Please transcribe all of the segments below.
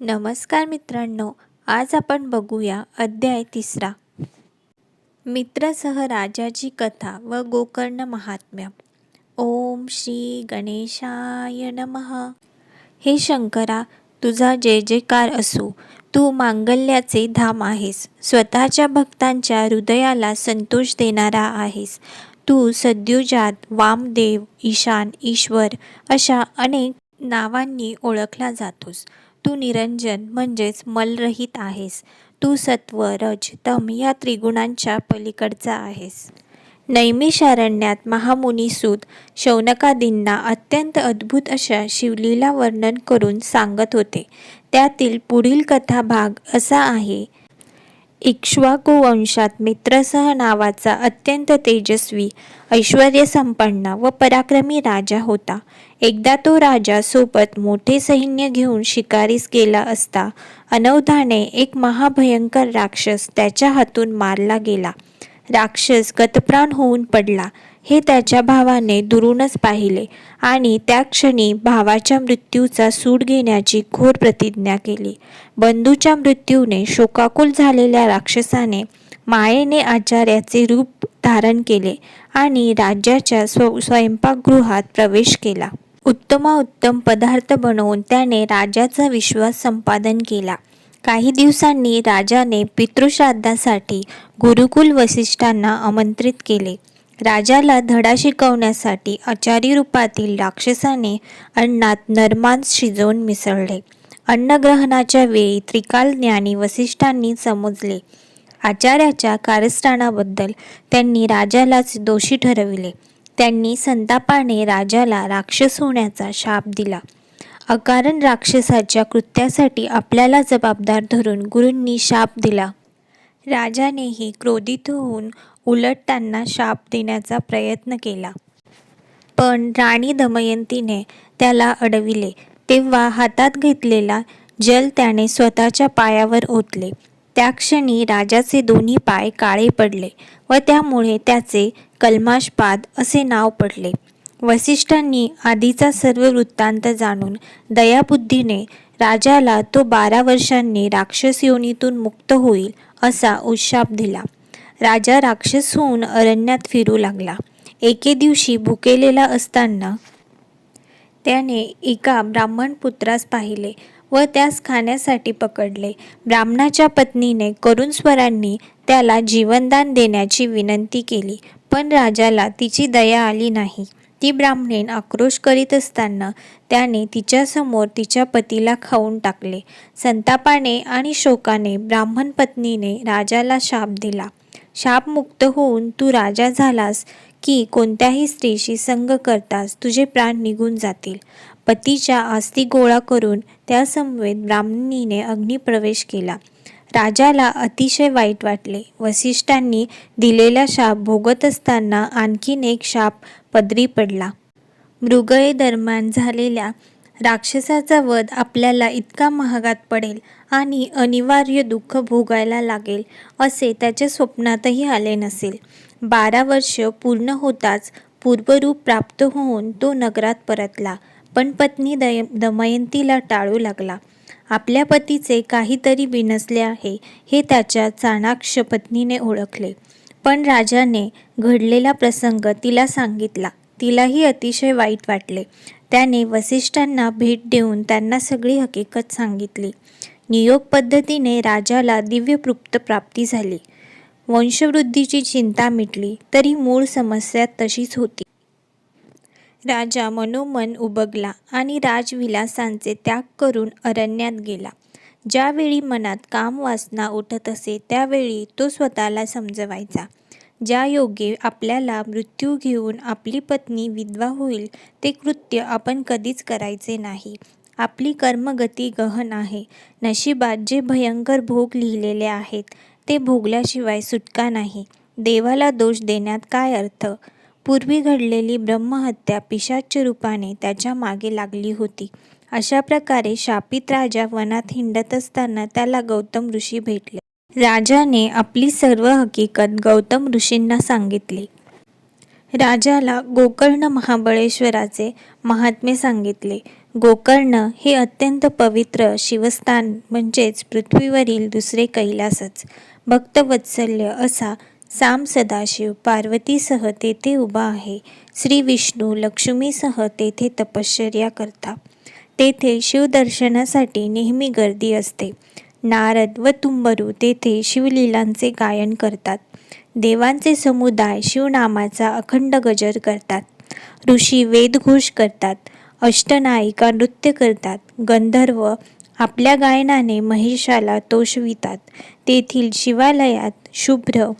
नमस्कार मित्रांनो आज आपण बघूया अध्याय तिसरा. मित्रसह राजाची कथा व गोकर्ण महात्म्य. ओम श्री गणेशाय नमः. हे शंकरा तुझा जय जयकार असो तू मांगल्याचे धाम आहेस. स्वतःच्या भक्तांच्या हृदयाला संतोष देणारा आहेस. तू सद्युजात वामदेव ईशान ईश्वर अशा अनेक नावांनी ओळखला जातोस. तू निरंजन म्हणजेच मलरहित आहेस. तू सत्व रज तम या त्रिगुणांच्या पलीकडचा आहेस. नैमिषारण्यात महामुनीसूत शौनकादींना अत्यंत अद्भुत अशा शिवलीला वर्णन करून सांगत होते. त्यातील पुढील कथा भाग असा आहे इक्ष्वाकुवंशात मित्रसह नावाचा अत्यंत तेजस्वी ऐश्वर्यसंपन्न व पराक्रमी राजा होता. एकदा तो राजा सोबत मोठे सैन्य घेऊन शिकारीस गेला असता अनवधाने एक महाभयंकर राक्षस त्याच्या हातून मारला गेला. राक्षस गतप्राण होऊन पडला. हे त्याच्या भावाने दुरूनच पाहिले आणि त्या क्षणी भावाच्या मृत्यूचा सूड घेण्याची घोर प्रतिज्ञा केली. बंधूच्या मृत्यूने शोकाकुल झालेल्या राक्षसाने मायेने आचार्याचे रूप धारण केले आणि राज्याच्या स्व स्वयंपाकगृहात प्रवेश केला. उत्तमाउत्तम पदार्थ बनवून त्याने राजाचा विश्वास संपादन केला. काही दिवसांनी राजाने पितृश्राद्धासाठी गुरुकुल वसिष्ठांना आमंत्रित केले. राजाला धडा शिकवण्यासाठी आचारी रूपातील राक्षसाने अन्नात नरमांस शिजवून मिसळले. अन्नग्रहणाच्या वेळी त्रिकाल ज्ञानी वसिष्ठांनी समजले. आचार्याच्या कारस्थानाबद्दल त्यांनी राजालाच दोषी ठरविले. त्यांनी संतापाने राजाला राक्षस होण्याचा शाप दिला. अकारण राक्षसाच्या कृत्यासाठी आपल्याला जबाबदार धरून गुरूंनी शाप दिला. राजानेही क्रोधित होऊन उलट त्यांना शाप देण्याचा प्रयत्न केला. पण राणी दमयंतीने त्याला अडविले. तेव्हा हातात घेतलेला जल त्याने स्वतःच्या पायावर ओतले. त्या क्षणी राजाचे दोन्ही पाय काळे पडले व त्यामुळे त्याचे कल्माशपाद असे नाव पडले. वसिष्ठांनी आधीचा सर्व वृत्तांत जाणून दयाबुद्धीने राजाला तो बारा वर्षांनी राक्षस योनीतून मुक्त होईल असा उशाप दिला. राजा राक्षस होऊन अरण्यात फिरू लागला. एके दिवशी भुकेलेला असताना त्याने एका ब्राह्मण पुत्रास पाहिले व त्यास खाण्यासाठी पकडले. ब्राह्मणाच्या पत्नीने करुण स्वरांनी त्याला जीवनदान देण्याची विनंती केली पण राजाला तिची दया आली नाही. ती ब्राह्मणीन आक्रोश करीत असताना त्याने तिच्यासमोर तिच्या पतीला खाऊन टाकले. संतापाने आणि शोकाने ब्राह्मण पत्नीने राजाला शाप दिला. शापमुक्त होऊन तू राजा झालास की कोणत्याही स्त्रीशी संग करतास तुझे प्राण निघून जातील. पतीच्या आस्ती गोळा करून त्यासमवेत ब्राह्मणीने अग्निप्रवेश केला. राजाला अतिशय वाईट वाटले. वसिष्ठांनी दिलेला शाप भोगत असताना आणखीन एक शाप पदरी पडला. मृगये दरम्यान झालेल्या राक्षसाचा वध आपल्याला इतका महागात पडेल. आणि अनिवार्य दुःख भोगायला लागेल असे त्याच्या स्वप्नातही आले नसेल. बारा वर्ष पूर्ण होताच पूर्वरूप प्राप्त होऊन तो नगरात परतला पण पत्नी दय दमयंतीला टाळू लागला. आपल्या पतीचे काहीतरी बिनसले आहे हे त्याच्या चाणाक्ष पत्नीने ओळखले. पण राजाने घडलेला प्रसंग तिला सांगितला. तिलाही अतिशय वाईट वाटले. त्याने वसिष्ठांना भेट देऊन त्यांना सगळी हकीकत सांगितली. नियोग पद्धतीने राजाला दिव्यपृप्त प्राप्ती झाली. वंशवृद्धीची चिंता मिटली तरी मूळ समस्या तशीच होती. राजा मनोमन उबगला आणि राजविलासांचे त्याग करून अरण्यात गेला. ज्यावेळी मनात काम वासना उठत असे त्यावेळी तो स्वतःला समजवायचा. ज्या योगे आपल्याला मृत्यू घेऊन आपली पत्नी विधवा होईल ते कृत्य आपण कधीच करायचे नाही. आपली कर्मगती गहन आहे. नशिबात जे भयंकर भोग लिहिलेले आहेत ते भोगल्याशिवाय सुटका नाही. देवाला दोष देण्यात काय अर्थ? पूर्वी घडलेली ब्रह्महत्या पिशाच्य रूपाने त्याच्यामागे लागली होती. अशा प्रकारे शापित राजा वनात हिंडत असताना त्याला गौतम ऋषी भेटले. राजाने आपली सर्व हकीकत गौतम ऋषींना सांगितली. राजाला गोकर्ण महाबळेश्वराचे महात्मे सांगितले. गोकर्ण हे अत्यंत पवित्र शिवस्थान म्हणजेच पृथ्वीवरील दुसरे कैलासच. भक्तवत्सल्य असा साम सदाशिव पार्वतीसह तेथे उभा आहे. श्री विष्णू लक्ष्मीसह तेथे तपश्चर्या करता. तेथे शिवदर्शनासाठी नेहमी गर्दी असते. नारद व तुंबरू तेथे शिवलीलांचे गायन करतात. देवांचे समुदाय शिवनामाचा अखंड गजर करतात. ऋषी वेदघोष करतात. अष्टनायिका नृत्य करतात. गंधर्व आपल्या गायनाने महिषाला तोषवितात. तेथील शिवालयात शुभ्र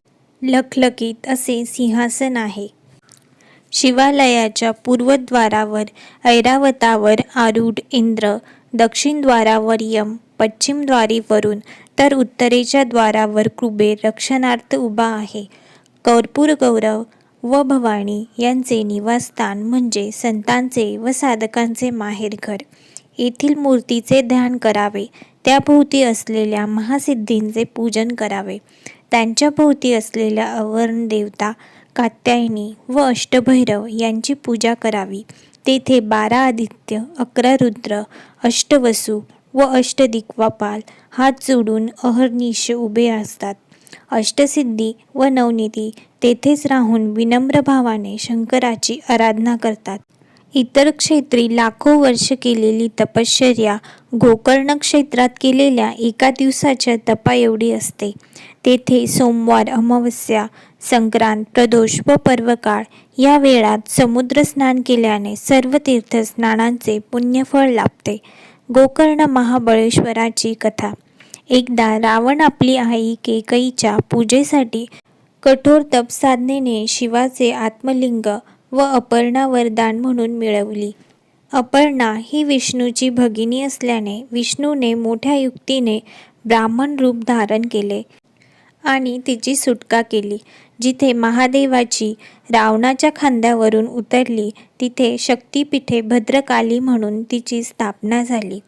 लखलखीत असे सिंहासन आहे. शिवालयाच्या पूर्वद्वारावर ऐरावतावर आरूढ इंद्र दक्षिण द्वारावर यम पश्चिम तर उत्तरेच्या द्वारावर कुबेर रक्षणार्थ उभा आहे. कर्पूर गौरव व भवानी यांचे निवासस्थान म्हणजे संतांचे व साधकांचे माहेरघर. येथील मूर्तीचे ध्यान करावे. त्याभोवती असलेल्या महासिद्धींचे पूजन करावे. त्यांच्या भोवती असलेल्या अवर्ण देवता कात्यायनी व अष्टभैरव यांची पूजा करावी. तेथे बारा आदित्य अकरा रुद्र अष्टवसू व अष्टदिक्वापाल हात जोडून अहर्निश उभे असतात. अष्टसिद्धी व नवनीती तेथेच राहून विनम्र भावाने शंकराची आराधना करतात. इतर क्षेत्री लाखो वर्ष केलेली तपश्चर्या गोकर्ण क्षेत्रात केलेल्या एका दिवसाच्या तपा एवढी असते. तेथे सोमवार अमावस्या संक्रांत प्रदोष व पर्वकाळ या वेळात समुद्र स्नान केल्याने सर्व तीर्थस्नानांचे पुण्यफळ लाभते. गोकर्ण महाबळेश्वराची कथा. एकदा रावण आपली आई केकईच्या पूजेसाठी कठोर तपसाधनेने शिवाचे आत्मलिंग व अपर्णा वरदान म्हणून मिळवली. अपर्णा ही विष्णूची भगिनी असल्याने विष्णूने मोठ्या युक्तीने ब्राह्मण रूप धारण केले आणि तिची सुटका केली. जिथे महादेवाची रावणाच्या खांद्यावरून उतरली तिथे शक्तिपीठे भद्रकाली म्हणून तिची स्थापना झाली.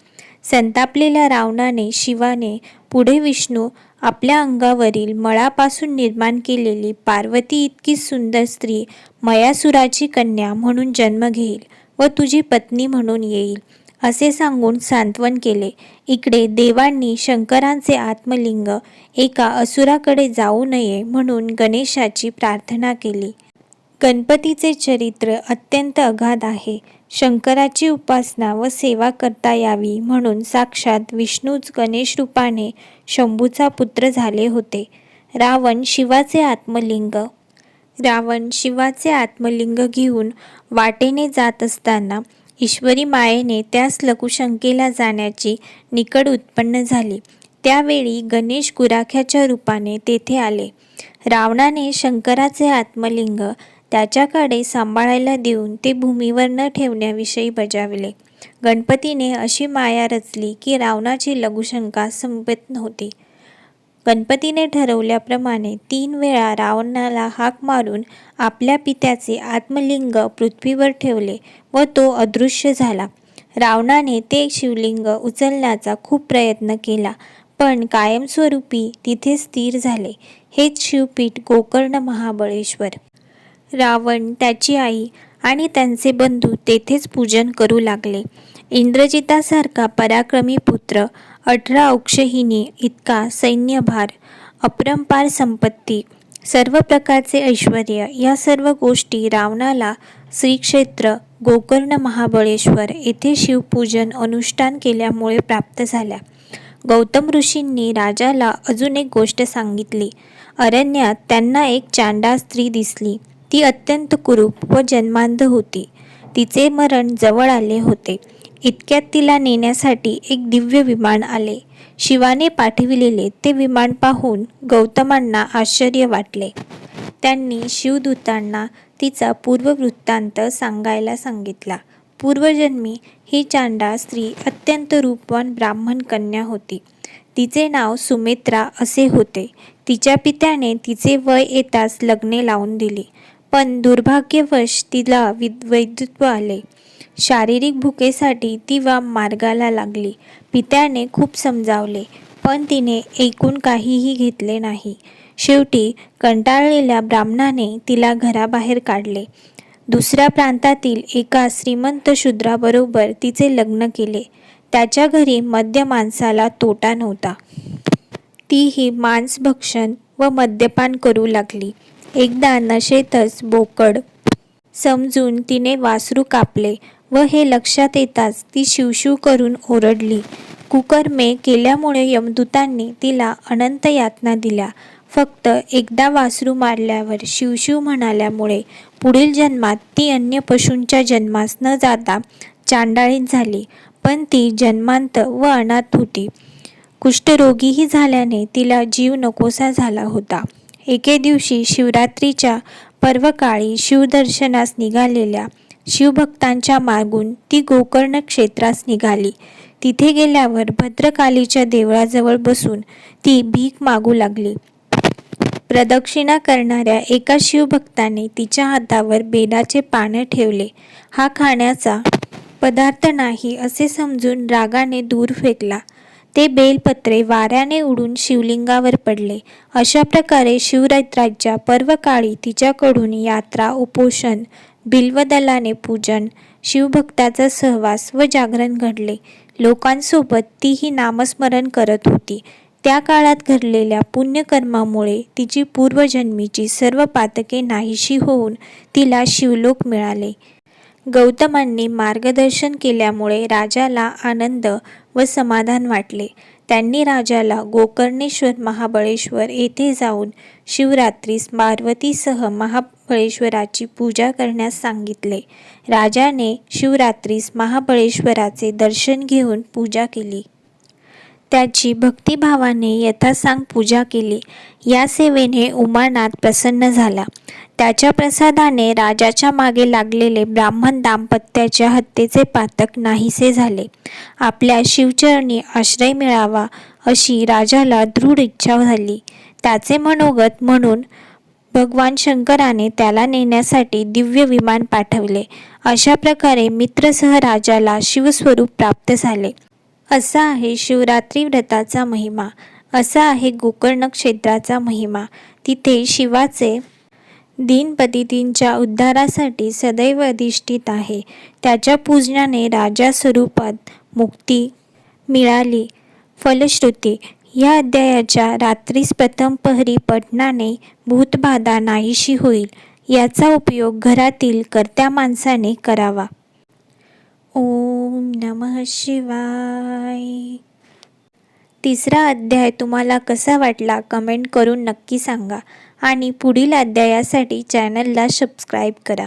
संतापलेल्या रावणाने शिवाने पुढे विष्णू आपल्या अंगावरील मळापासून निर्माण केलेली पार्वती इतकी सुंदर स्त्री मयासुराची कन्या म्हणून जन्म घेईल व तुझी पत्नी म्हणून येईल असे सांगून सांत्वन केले. इकडे देवांनी शंकरांचे आत्मलिंग एका असुराकडे जाऊ नये म्हणून गणेशाची प्रार्थना केली. गणपतीचे चरित्र अत्यंत अगाध आहे. शंकराची उपासना व सेवा करता यावी म्हणून साक्षात विष्णूच गणेश रूपाने शंभूचा पुत्र झाले होते. रावण शिवाचे आत्मलिंग. रावण शिवाचे आत्मलिंग घेऊन वाटेने जात असताना ईश्वरी मायेने त्यास लघुशंकेला जाण्याची निकड उत्पन्न झाली. त्यावेळी गणेश गुराख्याच्या रूपाने तेथे आले. रावणाने शंकराचे आत्मलिंग त्याच्याकडे सांभाळायला देऊन ते भूमीवर न ठेवण्याविषयी बजावले. गणपतीने अशी माया रचली की रावणाची लघुशंका संपत नव्हती. गणपतीने ठरवल्याप्रमाणे तीन वेळा रावणाला हाक मारून आपल्या पित्याचे आत्मलिंग पृथ्वीवर ठेवले व तो अदृश्य झाला. रावणाने ते शिवलिंग उचलण्याचा खूप प्रयत्न केला पण कायमस्वरूपी तिथे स्थिर झाले. हेच शिवपीठ गोकर्ण महाबळेश्वर. रावण त्याची आई आणि त्यांचे बंधू तेथेच पूजन करू लागले. इंद्रजितासारखा पराक्रमी पुत्र अठरा औक्षहिनी इतका सैन्यभार अपरंपार संपत्ती सर्व प्रकारचे ऐश्वर या सर्व गोष्टी रावणाला श्रीक्षेत्र गोकर्ण महाबळेश्वर येथे शिवपूजन अनुष्ठान केल्यामुळे प्राप्त झाल्या. गौतम ऋषींनी राजाला अजून एक गोष्ट सांगितली. अरण्यात त्यांना एक चांडा स्त्री दिसली. ती अत्यंत कुरूप व जन्मांध होती. तिचे मरण जवळ आले होते. इतक्यात तिला नेण्यासाठी एक दिव्य विमान आले. शिवाने पाठविलेले ते विमान पाहून गौतमांना आश्चर्य वाटले. त्यांनी शिवदूतांना तिचा पूर्ववृत्तांत सांगायला सांगितला. पूर्वजन्मी ही चांडा स्त्री अत्यंत रूपवान ब्राह्मण कन्या होती. तिचे नाव सुमित्रा असे होते. तिच्या पित्याने तिचे वय येताच लग्ने लावून दिली. पण दुर्भाग्यवश तिला विद वैद्यत्व आले. शारीरिक भुकेसाठी ती वा मार्गाला लागली. पित्याने खूप समजावले पण तिने ऐकून काहीही घेतले नाही. शेवटी कंटाळलेल्या ब्राह्मणाने तिला घराबाहेर काढले. दुसऱ्या प्रांतातील एका श्रीमंत शूद्राबरोबर तिचे लग्न केले. त्याच्या घरी मद्य माणसाला तोटा नव्हता. तीही मांसभक्षण व मद्यपान करू लागली. एकदा नशेतच बोकड समजून तिने वासरू कापले व हे लक्षात येताच ती शिवशिव करून ओरडली. कुकर्मे केल्यामुळे यमदूतांनी तिला अनंत यातना दिल्या. फक्त एकदा वासरू मारल्यावर शिवशिव म्हणाल्यामुळे पुढील जन्मात ती अन्य पशूंच्या जन्मास न जाता चांडाळीत झाली. पण ती जन्मांत व अनाथ होती. कुष्ठरोगीही झाल्याने तिला जीव नकोसा झाला होता. एके दिवशी शिवरात्रीच्या पर्वकाळी शिवदर्शनास निघालेल्या शिवभक्तांच्या मागून ती गोकर्ण क्षेत्रास निघाली. तिथे गेल्यावर भद्रकालीच्या देवळाजवळ बसून ती भीक मागू लागली. प्रदक्षिणा करणाऱ्या एका शिवभक्ताने तिच्या हातावर बेलाचे पानं ठेवले. हा खाण्याचा पदार्थ नाही असे समजून रागाने दूर फेकला. ते बेलपत्रे वाऱ्याने उडून शिवलिंगावर पडले. अशा प्रकारे शिवरात्राच्या पर्वकाळी तिच्याकडून यात्रा उपोषण बिल्वदलाने पूजन शिवभक्ताचा सहवास व जागरण घडले. लोकांसोबत तीही नामस्मरण करत होती. त्या काळात घडलेल्या पुण्यकर्मामुळे तिची पूर्वजन्मीची सर्व पातके नाहीशी होऊन तिला शिवलोक मिळाले. गौतमांनी मार्गदर्शन केल्यामुळे राजाला आनंद व समाधान वाटले. त्यांनी राजाला गोकर्णेश्वर महाबळेश्वर येथे जाऊन शिवरात्रीस पार्वतीसह महाबळेश्वराची पूजा करण्यास सांगितले. राजाने शिवरात्रीस महाबळेश्वराचे दर्शन घेऊन पूजा केली. त्याची भक्तिभावाने यथासांग पूजा केली. या सेवेने उमानाथ प्रसन्न झाला. त्याच्या प्रसादाने राजाच्या मागे लागलेले ब्राह्मण दाम्पत्याच्या हत्येचे पातक नाहीसे झाले. आपल्या शिवचरणी आश्रय मिळावा अशी राजाला दृढ इच्छा झाली. त्याचे मनोगत म्हणून भगवान शंकराने त्याला नेण्यासाठी दिव्य विमान पाठवले. अशा प्रकारे मित्रसह राजाला शिवस्वरूप प्राप्त झाले. असा आहे शिवरात्री व्रताचा महिमा. असा आहे गोकर्ण क्षेत्राचा महिमा. तिथे शिवाचे दिनपतितींच्या उद्धारासाठी सदैव अधिष्ठित आहे. त्याच्या पूजनाने राजा स्वरूपात मुक्ती मिळाली. फलश्रुती या अध्यायाच्या रात्रीस प्रथम पहरी पठणाने भूतबाधा नाहीशी होईल याचा उपयोग घरातील कर्त्या माणसाने करावा. ओम नमः शिवाय. तिसरा अध्याय तुम्हाला कसा वाटला कमेंट करून नक्की सांगा. आणि पुढील अध्यायासाठी चॅनलला सबस्क्राईब करा.